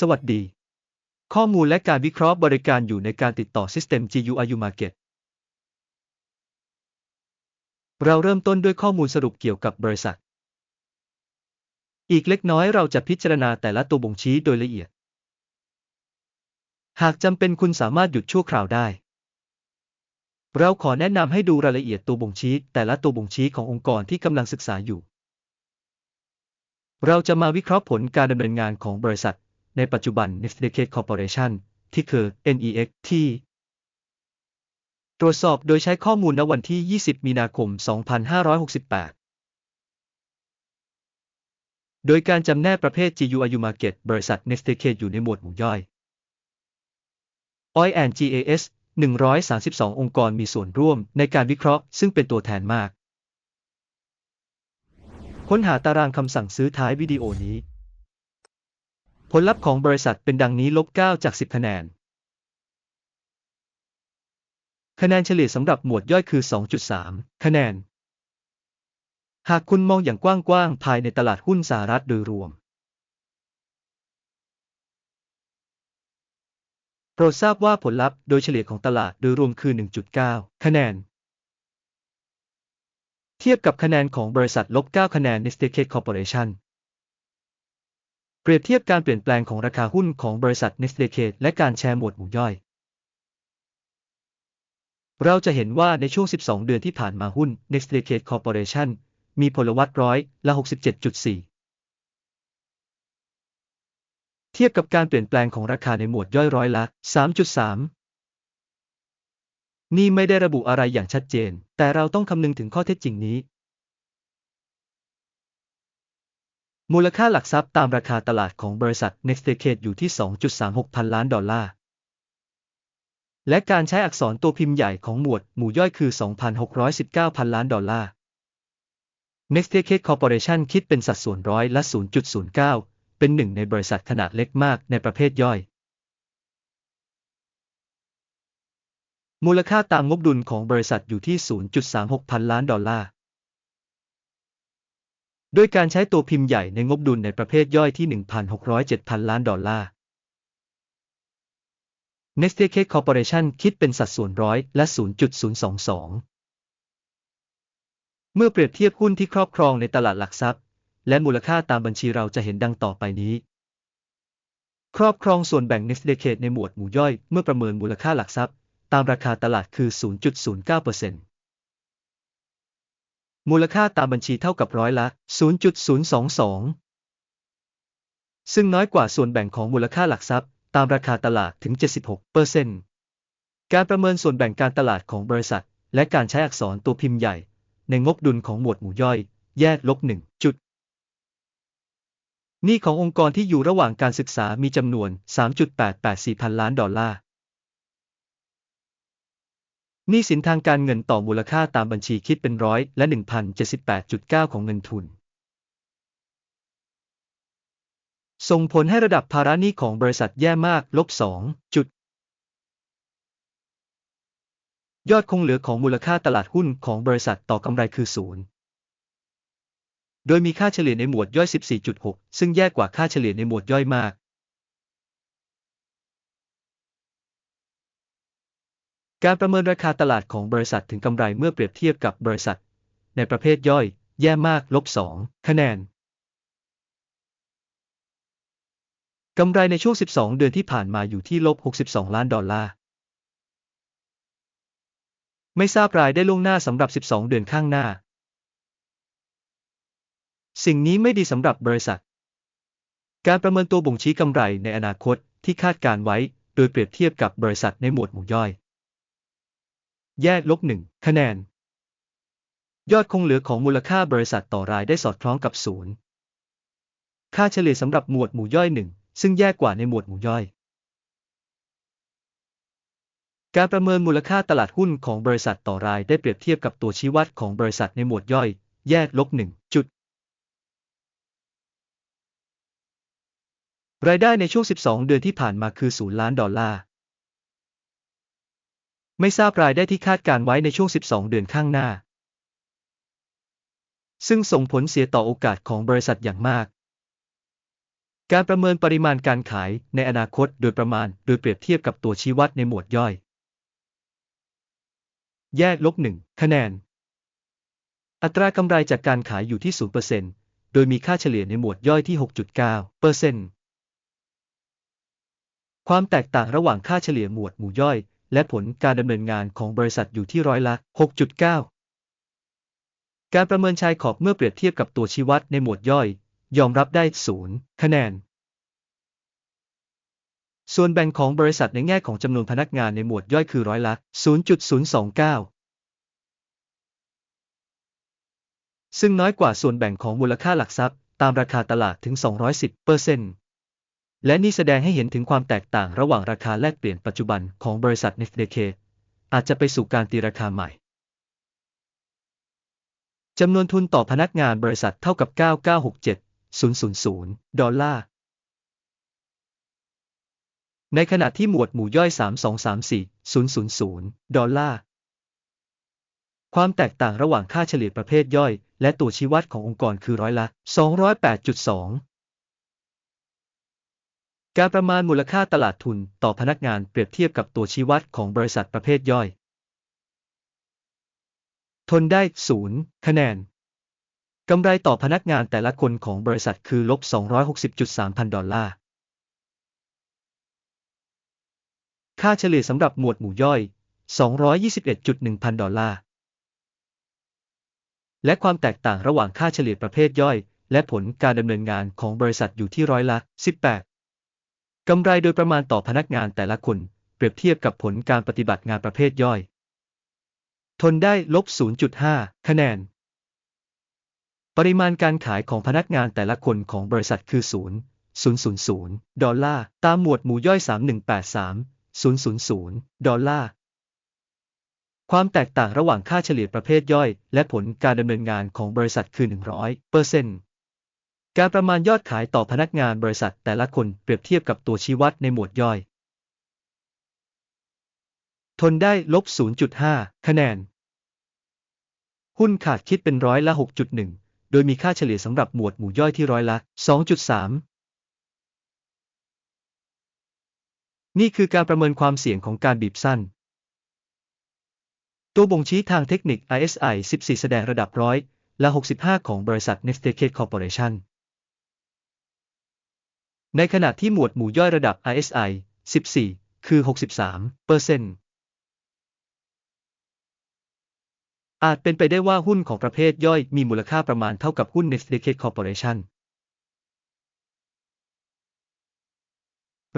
สวัสดี ข้อมูลและการวิเคราะห์บริการอยู่ในการติดต่อ System GUIU Market เราเริ่มต้นด้วยข้อมูลสรุปเกี่ยวกับบริษัท อีกเล็กน้อยเราจะพิจารณาแต่ละตัวบ่งชี้โดยละเอียด หากจำเป็นคุณสามารถหยุดชั่วคราวได้ เราขอแนะนำให้ดูรายละเอียดตัวบ่งชี้แต่ละตัวบ่งชี้ขององค์กรที่กำลังศึกษาอยู่ เราจะมาวิเคราะห์ผลการดำเนินงานของบริษัท ในปัจจุบัน Nextdecade Corporation ที่คือ NEX ที่ตรวจสอบโดยใช้ข้อมูลณวันที่ 20 มีนาคม 2568 โดยการจำแนกประเภท GUIU Market บริษัท Nextdecade อยู่ในหมวดหมู่ย่อย Oil and GAS 132 องค์กรมีส่วนร่วมในการวิเคราะห์ซึ่งเป็นตัวแทนมาก ค้นหาตารางคำสั่งซื้อท้ายวิดีโอนี้ ผลลัพธ์ของบริษัทเป็นดังนี้ลบ 9 จาก 10 คะแนน คะแนนเฉลี่ยสำหรับหมวดย่อยคือ 2.3 คะแนน หากคุณมองอย่างกว้างๆ ภายในตลาดหุ้นสหรัฐโดยรวม โปรดทราบว่าผลลัพธ์โดยเฉลี่ยของตลาดโดยรวมคือ 1.9 คะแนน เทียบกับคะแนนของบริษัทลบ 9 คะแนน Nextdecade Corporation เปรียบเทียบการเปลี่ยนแปลงของราคาหุ้นของบริษัท Nextdecade และการแชร์หมวดหมู่ย่อย เราจะเห็นว่าในช่วง 12 เดือนที่ผ่านมาหุ้น Nextdecade Corporation มีพลวัตร้อยละ 67.4 เทียบกับการเปลี่ยนแปลงของราคาในหมวดย่อยร้อยละ 3.3 นี่ไม่ได้ระบุอะไรอย่างชัดเจน แต่เราต้องคำนึงถึงข้อเท็จจริงนี้ มูลค่าหลักทรัพย์ตามราคาตลาดของบริษัท Nextdecade อยู่ที่ 2.36 พันล้านดอลลาร์ และการใช้อักษรตัวพิมพ์ใหญ่ของหมวดหมู่ย่อยคือ 2,619 พันล้านดอลลาร์ Nextdecade Corporation คิดเป็นสัดส่วนร้อยละ 0.09 เป็นหนึ่งในบริษัทขนาดเล็กมากในประเภทย่อย มูลค่าตามงบดุลของบริษัทอยู่ที่ 0.36 พันล้านดอลลาร์ โดยการใช้ตัวพิมพ์ใหญ่ในงบดุลในประเภทย่อยที่ 1,607พันล้านดอลลาร์ Nextdecade Corporation คิดเป็นสัดส่วนร้อยและ 0.022 เมื่อเปรียบเทียบหุ้นที่ครอบครองในตลาดหลักทรัพย์ และมูลค่าตามบัญชีเราจะเห็นดังต่อไปนี้ ครอบครองส่วนแบ่ง Nextdecade ในหมวดหมู่ย่อยเมื่อประเมินมูลค่าหลักทรัพย์ ตามราคาตลาดคือ 0.09% มูลค่าตามบัญชีเท่ากับร้อยละ 0.022 ซึ่งน้อยกว่าส่วนแบ่งของมูลค่าหลักทรัพย์ ตามราคาตลาดถึง 76%การประเมินส่วนแบ่งการตลาดของบริษัท และการใช้อักษรตัวพิมพ์ใหญ่ ในงบดุลของหมวดหมู่ย่อย แยกลบ1จุดหนี้ขององค์กรที่อยู่ระหว่างการศึกษามีจำนวน 3.884 พันล้านดอลลาร์ หนี้สินทางการเงินต่อมูลค่าตามบัญชีคิดเป็นร้อยและ 1,078.9 ของเงินทุน ส่งผลให้ระดับภาระหนี้ของบริษัทแย่มากลบ2จุด ยอดคงเหลือของมูลค่าตลาดหุ้นของบริษัทต่อกำไรคือศูนย์โดยมีค่าเฉลี่ยในหมวดย่อย 14.6 ซึ่งแย่กว่าค่าเฉลี่ยในหมวดย่อยมาก การประเมินราคาตลาดของบริษัทถึงกำไรเมื่อเปรียบเทียบกับบริษัท ในประเภทย่อย แย่มากลบ2คะแนนกำไรในช่วง 12 เดือนที่ผ่านมาอยู่ที่ลบ 62 ล้านดอลลาร์ ไม่ทราบรายได้ล่วงหน้าสำหรับ 12 เดือนข้างหน้า สิ่งนี้ไม่ดีสำหรับบริษัท การประเมินตัวบ่งชี้กำไรในอนาคตที่คาดการไว้ โดยเปรียบเทียบกับบริษัทในหมวดหมู่ย่อย แยกลบ1คะแนน ยอดคงเหลือของมูลค่าบริษัทต่อรายได้สอดคล้องกับศูนย์ค่าเฉลี่ยสำหรับหมวดหมู่ย่อย1ซึ่งแย่กว่าในหมวดหมู่ย่อย การประเมินมูลค่าตลาดหุ้นของบริษัทต่อรายได้เปรียบเทียบกับตัวชี้วัดของบริษัทในหมวดย่อย แยกลบ1จุดรายได้ในช่วง 12 เดือนที่ผ่านมาคือ 0 ล้านดอลลาร์ ไม่ทราบรายได้ที่คาดการไว้ในช่วง 12 เดือนข้างหน้า ซึ่งส่งผลเสียต่อโอกาสของบริษัทอย่างมาก การประเมินปริมาณการขายในอนาคตโดยประมาณโดยเปรียบเทียบกับตัวชี้วัดในหมวดย่อย แยกลบหนึ่งคะแนน อัตรากำไรจากการขายอยู่ที่ 0%โดยมีค่าเฉลี่ยในหมวดย่อยที่ 6.9%เปอร์เซ็นต์ความแตกต่างระหว่างค่าเฉลี่ยหมวดหมู่ย่อย และผลการดำเนินงานของบริษัทอยู่ที่ร้อยละ 6.9 การประเมินชายขอบเมื่อเปรียบเทียบกับตัวชี้วัดในหมวดย่อย ยอมรับได้0คะแนน ส่วนแบ่งของบริษัทในแง่ของจำนวนพนักงานในหมวดย่อยคือร้อยละ 0.029ซึ่งน้อยกว่าส่วนแบ่งของมูลค่าหลักทรัพย์ ตามราคาตลาดถึง 210เปอร์เซ็นต์ และนี่แสดงให้เห็นถึงความแตกต่างระหว่างราคาแลกเปลี่ยนปัจจุบันของบริษัท n f d k อาจจะไปสู่การตีราคาใหม่ จำนวนทุนต่อพนักงานบริษัทเท่ากับ 9967000 ดอลลาร์ ในขณะที่หมวดหมู่ย่อย 3234000 ดอลลาร์ ความแตกต่างระหว่างค่าเฉลี่ยประเภทย่อย และตัวชี้วัดขององค์กรคือร้อยละ 208.2 การประมาณมูลค่าตลาดทุนต่อพนักงานเปรียบเทียบกับตัวชี้วัดของบริษัทประเภทย่อย ทนได้ 0 คะแนน กำไรต่อพนักงานแต่ละคนของบริษัทคือลบ 260.3 พันดอลลาร์ ค่าเฉลี่ยสำหรับหมวดหมู่ย่อย 221.1 พันดอลลาร์ และความแตกต่างระหว่างค่าเฉลี่ยประเภทย่อย และผลการดำเนินงานของบริษัทอยู่ที่ร้อยละ 18 กำไรโดยประมาณต่อพนักงานแต่ละคน เปรียบเทียบกับผลการปฏิบัติงานประเภทย่อย ทนได้ลบ 0.5 คะแนน ปริมาณการขายของพนักงานแต่ละคนของบริษัทคือ 0 000ดอลลาร์ ตามหมวดหมู่ย่อย 3183 000 ดอลลาร์ ความแตกต่างระหว่างค่าเฉลี่ยประเภทย่อย และผลการดำเนินงานของบริษัทคือ 100เปอร์เซ็นต์ การประมาณยอดขายต่อพนักงานบริษัทแต่ละคนเปรียบเทียบกับตัวชี้วัดในหมวดย่อย ทนได้ลบ 0.5 คะแนน หุ้นขาดคิดเป็นร้อยละ 6.1 โดยมีค่าเฉลี่ยสำหรับหมวดหมู่ย่อยที่ร้อยละ 2.3 นี่คือการประเมินความเสี่ยงของการบีบสั้น ตัวบ่งชี้ทางเทคนิค ISI 14 แสดงระดับร้อยละ 65 ของบริษัท Nextecade Corporation ในขณะที่หมวดหมู่ย่อยระดับ ISI 14 คือ 63เปอร์เซ็นต์อาจเป็นไปได้ว่าหุ้นของประเภทย่อยมีมูลค่าประมาณเท่ากับหุ้น Nextdecade Corporation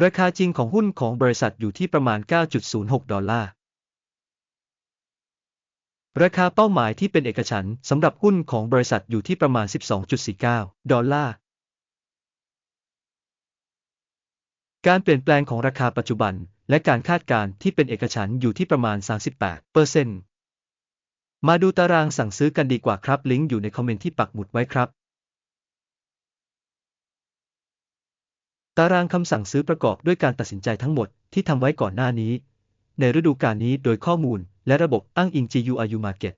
ราคาจริงของหุ้นของบริษัทอยู่ที่ประมาณ 9.06 ดอลลาร์ ราคาเป้าหมายที่เป็นเอกฉันสำหรับหุ้นของบริษัทอยู่ที่ประมาณ 12.49 ดอลลาร์ การเปลี่ยนแปลงของราคาปัจจุบัน และการคาดการณ์ที่เป็นเอกฉันอยู่ที่ประมาณ 38เปอร์เซ็นต์มาดูตารางสั่งซื้อกันดีกว่าครับ ลิงก์อยู่ในคอมเมนต์ที่ปักหมุดไว้ครับ ตารางคำสั่งซื้อประกอบด้วยการตัดสินใจทั้งหมดที่ทำไว้ก่อนหน้านี้ ในฤดูกาลนี้โดยข้อมูลและระบบอ้างอิง GURU Market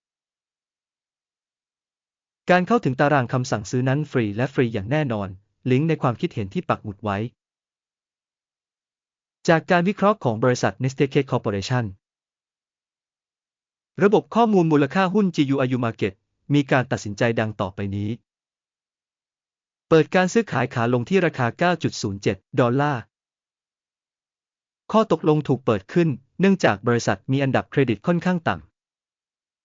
การเข้าถึงตารางคำสั่งซื้อนั้นฟรีและฟรีอย่างแน่นอน ลิงก์ในความคิดเห็นที่ปักหมุดไว้ จากการวิเคราะห์ของบริษัท Nesteke Corporation ระบบข้อมูลมูลค่าหุ้น GURU Market มีการตัดสินใจดังต่อไปนี้ เปิดการซื้อขายขาลงที่ราคา 9.07 ดอลลาร์ ข้อตกลงถูกเปิดขึ้น เนื่องจากบริษัทมีอันดับเครดิตค่อนข้างต่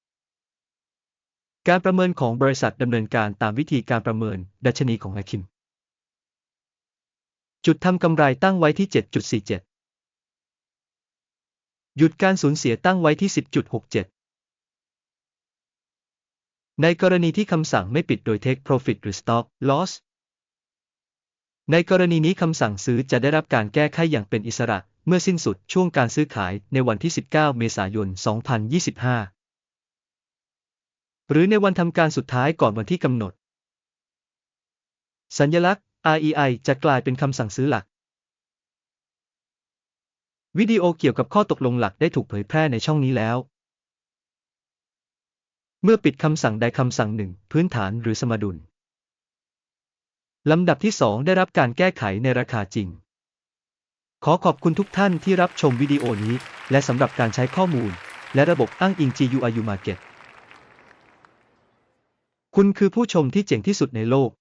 ำ การประเมินของบริษัทดำเนินการตามวิธีการประเมิน ดัชนีของอาคิม จุดทำกำไรตั้งไว้ที่ 7.47 หยุดการสูญเสียตั้งไว้ที่ 10.67 ในกรณีที่คำสั่งไม่ปิดโดย take profit หรือ stop loss ในกรณีนี้คำสั่งซื้อจะได้รับการแก้ไขอย่างเป็นอิสระ เมื่อสิ้นสุดช่วงการซื้อขายในวันที่ 19 เมษายน 2025 หรือในวันทำการสุดท้ายก่อนวันที่กำหนด สัญลักษณ์ REI จะกลายเป็นคำสั่งซื้อหลัก วิดีโอเกี่ยวกับข้อตกลงหลักได้ถูกเผยแพร่ในช่องนี้แล้ว เมื่อปิดคำสั่งใดคำสั่งหนึ่ง พื้นฐานหรือสมดุล ลำดับที่ 2 ได้รับการแก้ไขในราคาจริง ขอขอบคุณทุกท่านที่รับชมวิดีโอนี้ และสำหรับการใช้ข้อมูล และระบบอ้างอิง GUIU Market คุณคือผู้ชมที่เจ๋งที่สุดในโลก